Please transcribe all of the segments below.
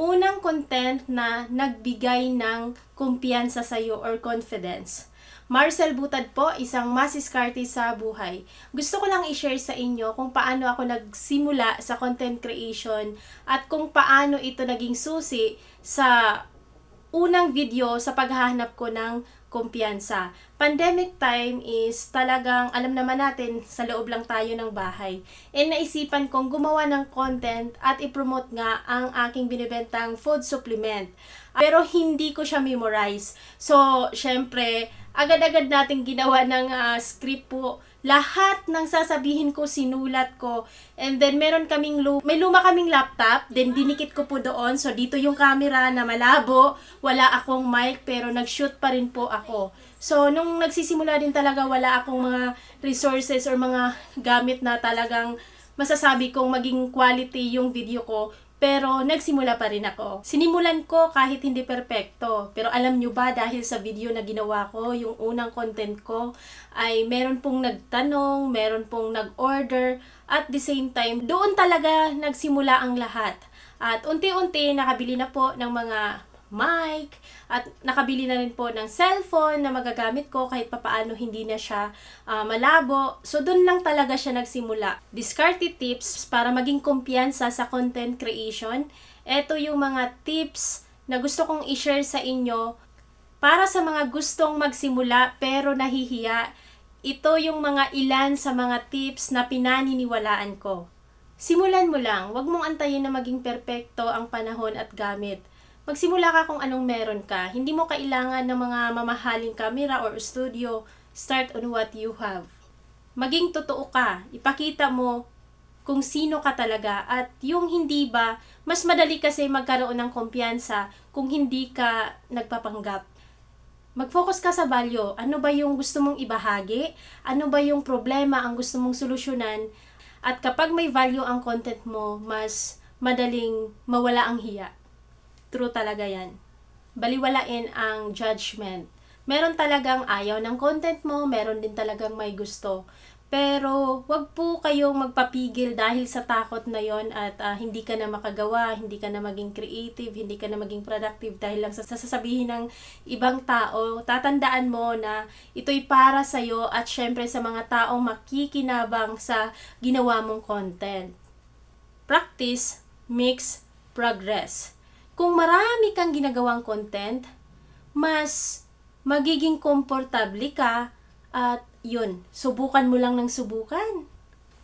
unang content na nagbigay ng kumpiyansa sa iyo or confidence. Marcel Butad po, isang masiskarte sa buhay. Gusto ko lang i-share sa inyo kung paano ako nagsimula sa content creation at kung paano ito naging susi sa unang video sa paghahanap ko ng kumpiyansa. Pandemic time is talagang alam naman natin sa loob lang tayo ng bahay. E naisipan kong gumawa ng content at i-promote nga ang aking binibentang food supplement. Pero hindi ko siya memorize. So, syempre, agad-agad natin ginawa ng uh, script po. Lahat ng sasabihin ko, sinulat ko. And then, meron kaming, lu- may luma kaming laptop. Then, dinikit ko po doon. So, dito yung camera na malabo. Wala akong mic, pero nag-shoot pa rin po ako. So, nung nagsisimula din talaga, wala akong mga resources or mga gamit na talagang masasabi kong maging quality yung video ko. Pero nagsimula pa rin ako. Sinimulan ko kahit hindi perpekto. Pero alam nyo ba dahil sa video na ginawa ko, yung unang content ko, ay meron pong nagtanong, meron pong nag-order, at the same time, doon talaga nagsimula ang lahat. At unti-unti nakabili na po ng mga mic, at nakabili na rin po ng cellphone na magagamit ko kahit papaano hindi na siya uh, malabo. So, doon lang talaga siya nagsimula. Discarded tips para maging kumpiyansa sa content creation. Ito yung mga tips na gusto kong i-share sa inyo para sa mga gustong magsimula pero nahihiya. Ito yung mga ilan sa mga tips na pinaniniwalaan ko. Simulan mo lang, huwag mong antayin na maging perpekto ang panahon at gamit magsimula ka kung anong meron ka. Hindi mo kailangan ng mga mamahaling camera or studio. Start on what you have. Maging totoo ka. Ipakita mo kung sino ka talaga at yung hindi ba, mas madali kasi magkaroon ng kumpiyansa kung hindi ka nagpapanggap. Mag-focus ka sa value. Ano ba yung gusto mong ibahagi? Ano ba yung problema ang gusto mong solusyonan? At kapag may value ang content mo, mas madaling mawala ang hiya. True talaga yan. Baliwalain ang judgment. Meron talagang ayaw ng content mo, meron din talagang may gusto. Pero wag po kayong magpapigil dahil sa takot na yon at uh, hindi ka na makagawa, hindi ka na maging creative, hindi ka na maging productive dahil lang sa sasabihin ng ibang tao. Tatandaan mo na ito'y para sa iyo at syempre sa mga taong makikinabang sa ginawa mong content. Practice makes progress kung marami kang ginagawang content, mas magiging komportable ka at yun, subukan mo lang ng subukan.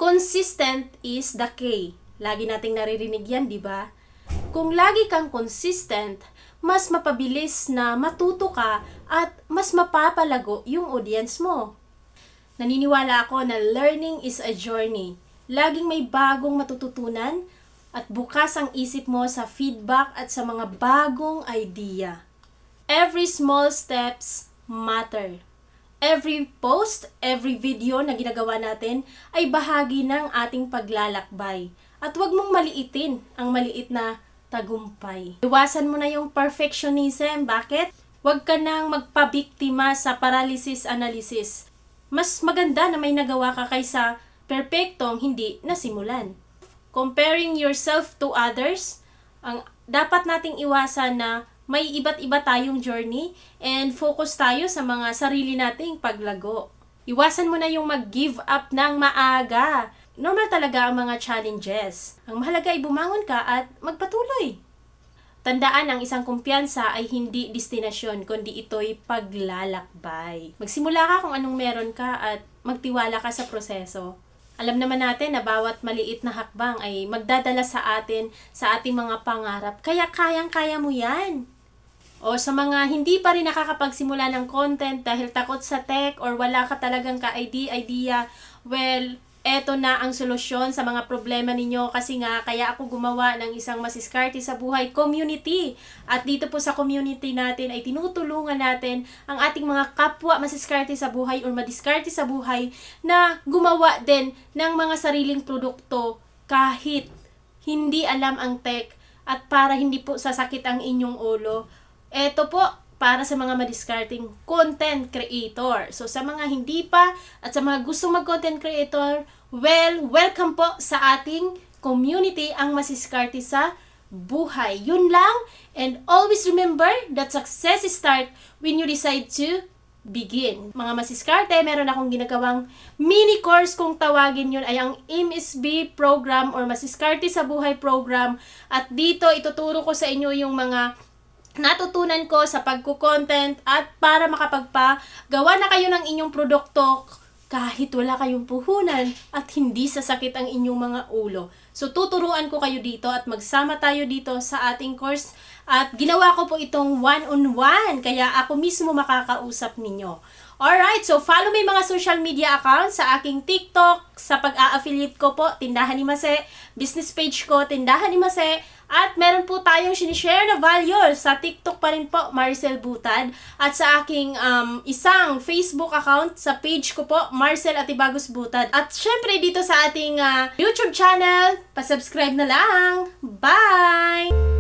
Consistent is the key. Lagi nating naririnig yan, di ba? Kung lagi kang consistent, mas mapabilis na matuto ka at mas mapapalago yung audience mo. Naniniwala ako na learning is a journey. Laging may bagong matututunan at bukas ang isip mo sa feedback at sa mga bagong idea. Every small steps matter. Every post, every video na ginagawa natin ay bahagi ng ating paglalakbay. At huwag mong maliitin ang maliit na tagumpay. Iwasan mo na yung perfectionism. Bakit? Huwag ka nang magpabiktima sa paralysis analysis. Mas maganda na may nagawa ka kaysa perpektong hindi nasimulan comparing yourself to others, ang dapat nating iwasan na may iba't iba tayong journey and focus tayo sa mga sarili nating paglago. Iwasan mo na yung mag-give up ng maaga. Normal talaga ang mga challenges. Ang mahalaga ay bumangon ka at magpatuloy. Tandaan ang isang kumpiyansa ay hindi destinasyon, kundi ito'y paglalakbay. Magsimula ka kung anong meron ka at magtiwala ka sa proseso. Alam naman natin na bawat maliit na hakbang ay magdadala sa atin sa ating mga pangarap. Kaya kayang-kaya mo yan. O sa mga hindi pa rin nakakapagsimula ng content dahil takot sa tech or wala ka talagang ka-idea, well, eto na ang solusyon sa mga problema ninyo kasi nga kaya ako gumawa ng isang masiskarte sa buhay community. At dito po sa community natin ay tinutulungan natin ang ating mga kapwa masiskarte sa buhay or madiskarte sa buhay na gumawa din ng mga sariling produkto kahit hindi alam ang tech at para hindi po sasakit ang inyong ulo. Eto po, para sa mga madiscarding content creator. So sa mga hindi pa at sa mga gusto mag-content creator, well, welcome po sa ating community ang masiskarte sa buhay. Yun lang. And always remember that success start when you decide to begin. Mga masiskarte, meron akong ginagawang mini course kung tawagin yun ay ang MSB program or Masiskarte sa Buhay program. At dito, ituturo ko sa inyo yung mga natutunan ko sa pagko-content at para makapagpagawa na kayo ng inyong produkto kahit wala kayong puhunan at hindi sasakit ang inyong mga ulo. So tuturuan ko kayo dito at magsama tayo dito sa ating course at ginawa ko po itong one-on-one kaya ako mismo makakausap ninyo. Alright, so follow my mga social media accounts sa aking TikTok, sa pag-a-affiliate ko po, Tindahan ni Mase, business page ko, Tindahan ni Mase, at meron po tayong sinishare na value sa TikTok pa rin po, Marcel Butad, at sa aking um, isang Facebook account sa page ko po, Marcel Atibagos Butad. At syempre dito sa ating uh, YouTube channel, pa-subscribe na lang. Bye!